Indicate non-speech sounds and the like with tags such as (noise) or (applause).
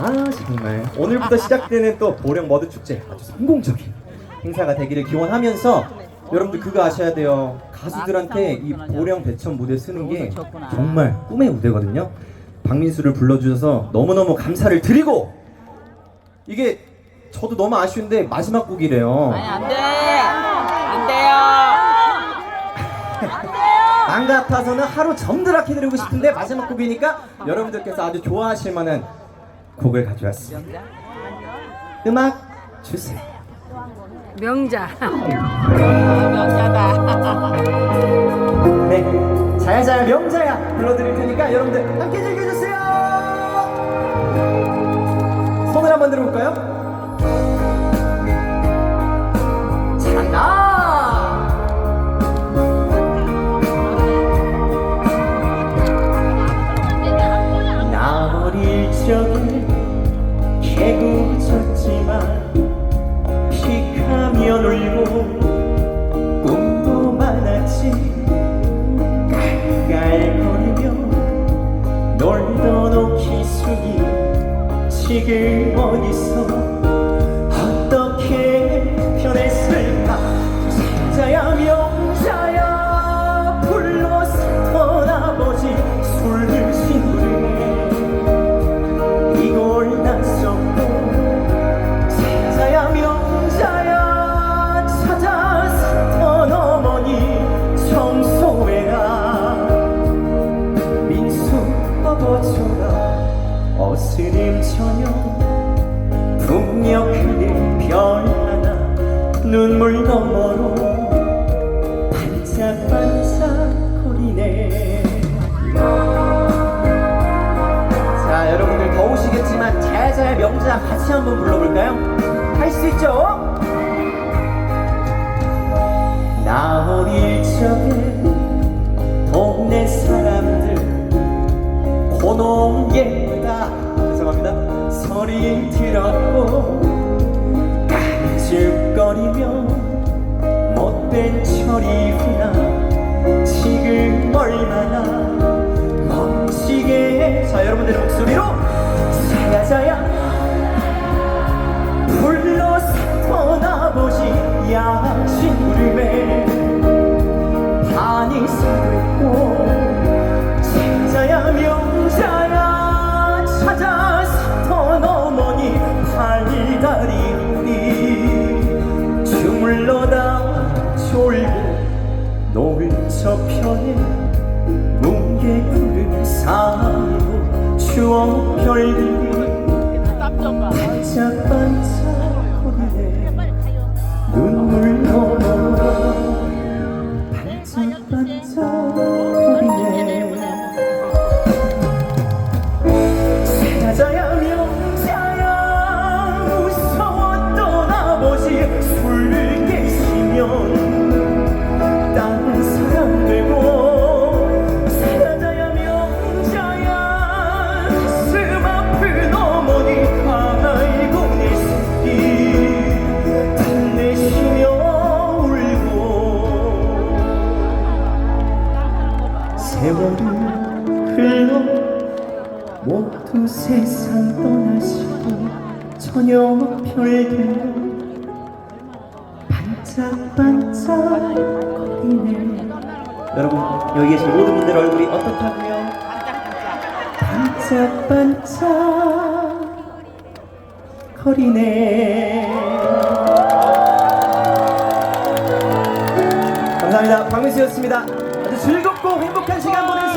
아 정말. 오늘부터 시작되는 또 보령 머드 축제 아주 성공적인 행사가 되기를 기원하면서 여러분들 그거 아셔야 돼요. 가수들한테 이 보령 대천 무대 쓰는 게 정말 꿈의 무대거든요. 박민수를 불러주셔서 너무너무 감사를 드리고 이게 저도 너무 아쉬운데 마지막 곡이래요. 아니 안 돼. 같아서는 하루 점들하게 드리고 싶은데 마지막 곡이니까 여러분들께서 아주 좋아하실 만한 곡을 가져왔습니다 음악 주세요 명자. 명자다. (laughs) 네, 잘잘 명자야 불러드릴 테니까 여러분들 함께 즐겨주세요. 손을 한번 들어볼까요? 지금 어디서 어떻게 변했을까? 사자야 명자야 불러서 아버지 술을 신부르네 이골 났었고 사자야 명자야 찾아서던 어머니 청소해라. 민수 아버지라 어스림 저녁 풍력 흐린 별 하나 눈물 너머로 반짝반짝 거리네 자 여러분들 더우시겠지만 잘잘 명자 같이 한번 불러볼까요? 할 수 있죠? 소리 들었고 깐죽거리며 못된 철이구나. 지금 얼마나 멋지게 자 여러분들의 목소리로 사야자야 불러서 아버지. 야신 부름에 반이 서있고 우리 주물러다 졸고 노을 저편에 뭉게 구름 사이로 추억 별들이 반짝반짝 거리네. 눈물 너머로 반짝반짝 거리네. 사자야 명자야 모두 세상 떠나시고 저녁 별들로 반짝반짝 거리네. 여러분 여기 계신 모든 분들 얼굴이 어떻다고요? 반짝반짝 거리네. 감사합니다. 박민수였습니다. 아주 즐겁고 행복한 시간 보내세요